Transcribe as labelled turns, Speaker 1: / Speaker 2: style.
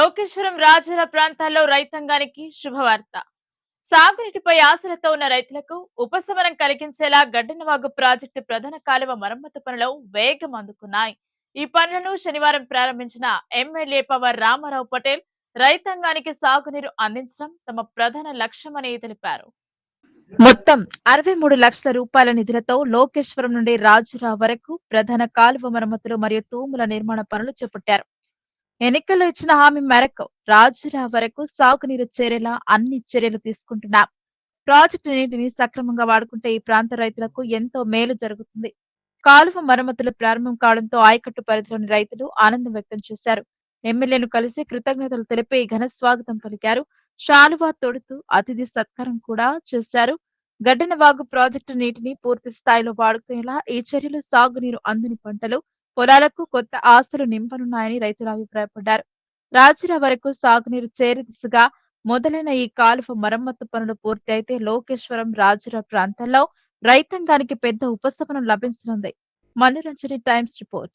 Speaker 1: లోకేశ్వరం రాజుల ప్రాంతాల్లో రైతాంగానికి శుభవార్త. సాగునీటిపై ఆశలతో ఉన్న రైతులకు ఉపశమనం కలిగించేలా గడ్డనవాగు ప్రాజెక్టు ప్రధాన కాలువ మరమ్మతు పనులు వేగం అందుకున్నాయి. ఈ పనులను శనివారం ప్రారంభించిన ఎమ్మెల్యే పవర్ రామారావు పటేల్ రైతాంగానికి సాగునీరు అందించడం తమ ప్రధాన లక్ష్యమని తెలిపారు. మొత్తం అరవై మూడు లక్షల రూపాయల నిధులతో లోకేశ్వరం నుండి రాజురా వరకు ప్రధాన కాలువ మరమ్మతులు మరియు తూముల నిర్మాణ పనులు చేపట్టారు. ఎన్నికల్లో ఇచ్చిన హామీ మేరకు రాజురా వరకు సాగునీరు చేరేలా అన్ని చర్యలు తీసుకుంటున్నాం. ప్రాజెక్టు నీటిని సక్రమంగా వాడుకుంటే ఈ ప్రాంత రైతులకు ఎంతో మేలు జరుగుతుంది. కాలువ మరమ్మతులు ప్రారంభం కావడంతో ఆయకట్టు పరిధిలోని రైతులు ఆనందం వ్యక్తం చేశారు. ఎమ్మెల్యేను కలిసి కృతజ్ఞతలు తెలిపి ఘన స్వాగతం పలికారు. శాలువా తొడుతూ అతిథి సత్కారం కూడా చేశారు. గడ్డనవాగు ప్రాజెక్టు నీటిని పూర్తి స్థాయిలో వాడుకునేలా ఈ చర్యలు సాగునీరు అందని పంటలు పొలాలకు కొత్త ఆస్తులు నింపనున్నాయని రైతులు అభిప్రాయపడ్డారు. రాజుల వరకు సాగునీరు చేరే దిశగా మొదలైన ఈ కాలువ మరమ్మతు పనులు పూర్తి అయితే లోకేశ్వరం రాజుల ప్రాంతాల్లో రైతాంగానికి పెద్ద ఉపశమనం లభించనుంది. మనోరంజని టైమ్స్ రిపోర్ట్